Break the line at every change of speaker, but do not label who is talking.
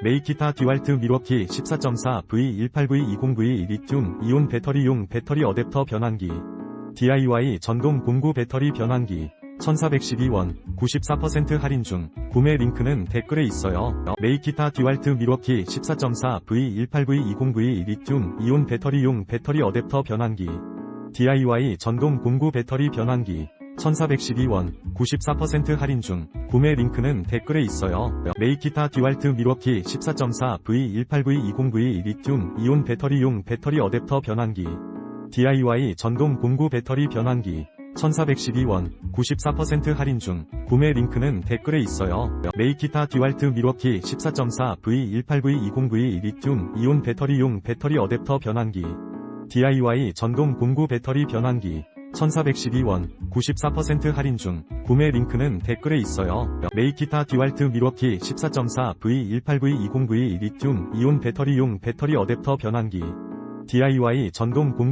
메이키타 듀알트 미러키 14.4V18V20V 리튬 이온 배터리용 배터리 어댑터 변환기. DIY 전동 공구 배터리 변환기 1412원 94% 할인 중. 구매 링크는 댓글에 있어요. 메이키타 듀알트 미러키 14.4V18V20V 리튬 이온 배터리용 배터리 어댑터 변환기. DIY 전동 공구 배터리 변환기 1412원 94% 할인 중 구매 링크는 댓글에 있어요. 메이키타 듀알트 미러키 14.4V18V20V 리튬 이온 배터리용 배터리 어댑터 변환기 DIY 전동 공구 배터리 변환기 1412원 94% 할인 중 구매 링크는 댓글에 있어요. 메이키타 듀알트 미러키 14.4V18V20V 리튬 이온 배터리용 배터리 어댑터 변환기 DIY 전동 공구 배터리 변환기 1412원 94% 할인 중 구매 링크는 댓글에 있어요. 메이키타 듀알트 미러키 14.4V18V20V 리튬 이온 배터리용 배터리 어댑터 변환기 DIY 전동 공구